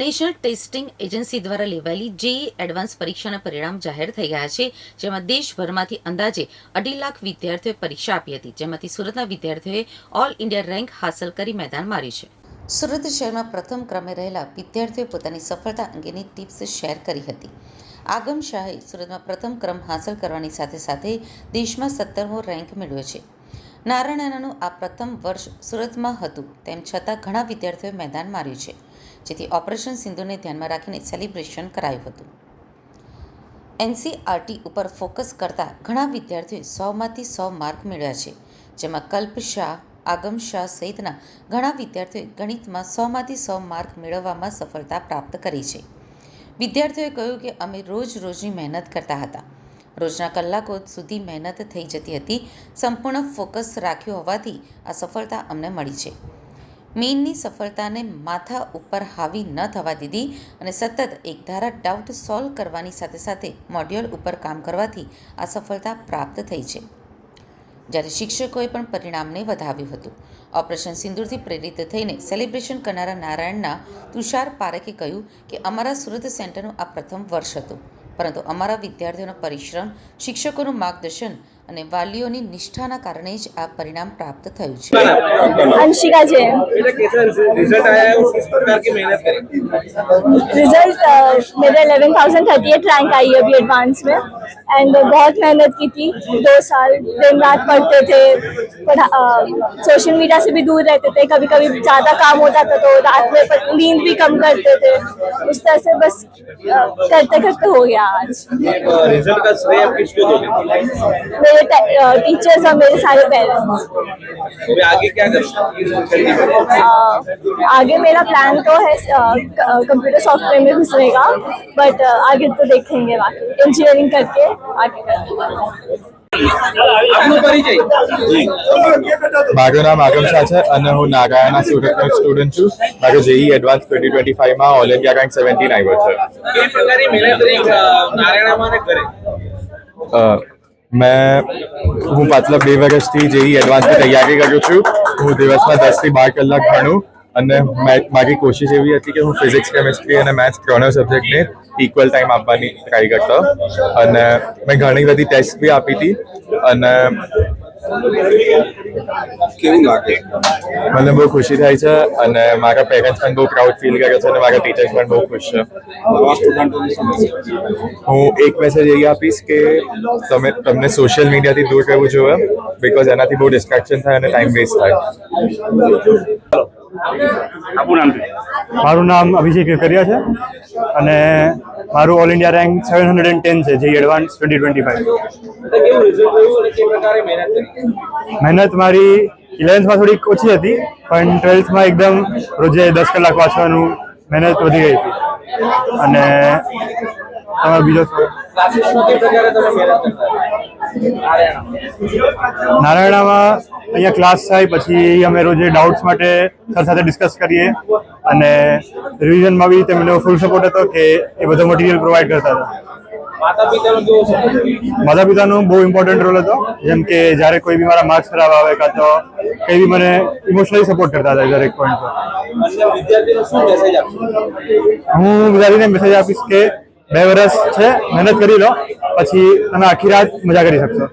National testing agency દ્વારા લેવાયેલી JEE advance પરીક્ષાના પરિણામ જાહેર થઈ ગયા છે, જેમાં દેશભરમાંથી અંદાજે અઢી લાખ વિદ્યાર્થીઓએ પરીક્ષા આપી હતી, જેમાંથી સુરતના વિદ્યાર્થીઓએ ઓલ ઇન્ડિયા રેન્ક હાંસલ કરી મેદાન માર્યું છે. સુરત શહેરમાં પ્રથમ ક્રમે રહેલા વિદ્યાર્થીઓએ પોતાની સફળતા અંગેની ટિપ્સ શેર કરી હતી. આગમ શાહે સુરતમાં પ્રથમ ક્રમ હાંસલ કરવાની સાથે સાથે દેશમાં સત્તરમો રેન્ક મેળવ્યો છે. નારાયણનું આ પ્રથમ વર્ષ સુરતમાં હતું, તેમ છતાં ઘણા વિદ્યાર્થીઓએ મેદાન માર્યું છે, જેથી ઓપરેશન સિંધુને ધ્યાનમાં રાખીને સેલિબ્રેશન કરાયું હતું. એનસીઆરટી ઉપર ફોકસ કરતા ઘણા વિદ્યાર્થીઓએ સોમાંથી સો માર્ક મેળવ્યા છે, જેમાં કલ્પ શાહ, આગમ શાહ સહિતના ઘણા વિદ્યાર્થીઓએ ગણિતમાં સોમાંથી સો માર્ક મેળવવામાં સફળતા પ્રાપ્ત કરી છે. વિદ્યાર્થીઓએ કહ્યું કે અમે રોજ રોજની મહેનત કરતા હતા રોજના કલાકો સુધી મહેનત થઈ જતી હતી. સંપૂર્ણ ફોકસ રાખ્યું હોવાથી આ સફળતા અમને મળી છે. મીનની સફળતાને માથા ઉપર હાવી ન થવા દીધી અને સતત એકધારા ડાઉટ સોલ્વ કરવાની સાથે સાથે મોડ્યુલ ઉપર કામ કરવાથી આ સફળતા પ્રાપ્ત થઈ છે. જ્યારે શિક્ષકોએ પણ પરિણામને વધાવ્યું હતું. ઓપરેશન સિંદૂરથી પ્રેરિત થઈને સેલિબ્રેશન કરનારા નારાયણના તુષાર પારેખે કહ્યું કે અમારા સુરત સેન્ટરનું આ પ્રથમ વર્ષ હતું. પરંતુ અમારા વિદ્યાર્થીઓનો પરિશ્રમ શિક્ષકોનું માર્ગદર્શન અને વાલીઓની નિષ્ઠાના કારણે જ આ પરિણામ પ્રાપ્ત થયું છે अंशिका जैन बेटा कैसा रिजल्ट आया है और किस प्रकार की मेहनत करी रिजल्ट अ, मेरा eleven thousand thirty eight rank आई है अभी एडवांस में एंड बहुत मेहनत की थी दो साल दिन रात पढ़ते थे पढ़ा सोशल मीडिया से भी दूर रहते थे कभी कभी ज़्यादा काम होता था तो रात में पर- नींद भी कम करते थे उस तरह से बस अ, करते करते हो गया आज रिजल्ट का श्रेय आप किसको दोगे मेरे टीचर्स और मेरे सारे पेरेंट्स अभी आगे क्या करोगे अ, आगे मेरा प्लान तो है कंप्यूटर सॉफ्टवेयर में घुसने का बट आगे तो देखेंगे बाकी इंजीनियरिंग करके आगे करेंगे આપનો પરિચય મારું નામ આગમ શાહ છે અને હું નાગાયાના સ્ટુડન્ટ સ્ટુડન્ટ છું મારો જેઈ એડવાન્સ ટ્વેન્ટી ટ્વેન્ટી ફાઈવમાં ઓલ ઇન્ડિયા રેન્ક સેવન્ટીન આવ્યો છે મેં હું પાછલા બે વર્ષથી જેઈ એડવાન્સની તૈયારી કરું છું, હું દિવસમાં દસથી બાર કલાક ભણું અને મારી કોશિશ એવી હતી કે હું ફિઝિક્સ કેમિસ્ટ્રી અને મેથ્સ ત્રણેય સબ્જેક્ટને ઇક્વલ ટાઈમ આપવાની ટ્રાય કરતો. અને મેં ઘણી બધી ટેસ્ટ બી આપી હતી અને કેવું લાગે? મને બહુ ખુશી થાય છે અને મારા પેરેન્ટ્સ પણ બહુ પ્રાઉડ ફીલ કરે છે અને મારા ટીચર્સ પણ બહુ ખુશ છે. હું એક મેસેજ એ આપીશ કે તમે તમને સોશિયલ મીડિયાથી દૂર રહેવું જોઈએ બિકોઝ એનાથી બહુ ડિસ્ટ્રેક્શન થાય અને ટાઈમ વેસ્ટ થાય. મારું નામ અભિષેક વેકરિયા છે અને મારું all India rank seven hundred and ten છે જે એડવાન્સ ટ્વેન્ટી ટ્વેન્ટી ફાઈવ મહેનત મારી ઇલેવન્થમાં થોડીક ઓછી હતી પણ ટ્વેલ્થમાં એકદમ રોજે દસ કલાક વાંચવાનું મહેનત વધી ગઈ હતી. અને તમારો બીજો નારાયણામાં. અહીંયા ક્લાસ થાય પછી અમે રોજે ડાઉટ્સ માટે સર સાથે ડિસ્કસ કરીએ. અને રિવિઝનમાં બી તેમને ફૂલ સપોર્ટ હતો કે એ બધો મટીરિયલ પ્રોવાઈડ કરતા હતા. માતા પિતાનો બહુ ઇમ્પોર્ટન્ટ રોલ હતો. જેમ કે જ્યારે કોઈ બી મારા માર્ક્સ ખરાબ આવે કાં તો કઈ બી મને ઇમોશનલી સપોર્ટ કરતા હતા દરેક પોઈન્ટ પર. હું વિદ્યાર્થીને મેસેજ આપીશ કે બે વર્ષ છે મહેનત કરી લો પછી તમે આખી રાત મજા કરી શકશો.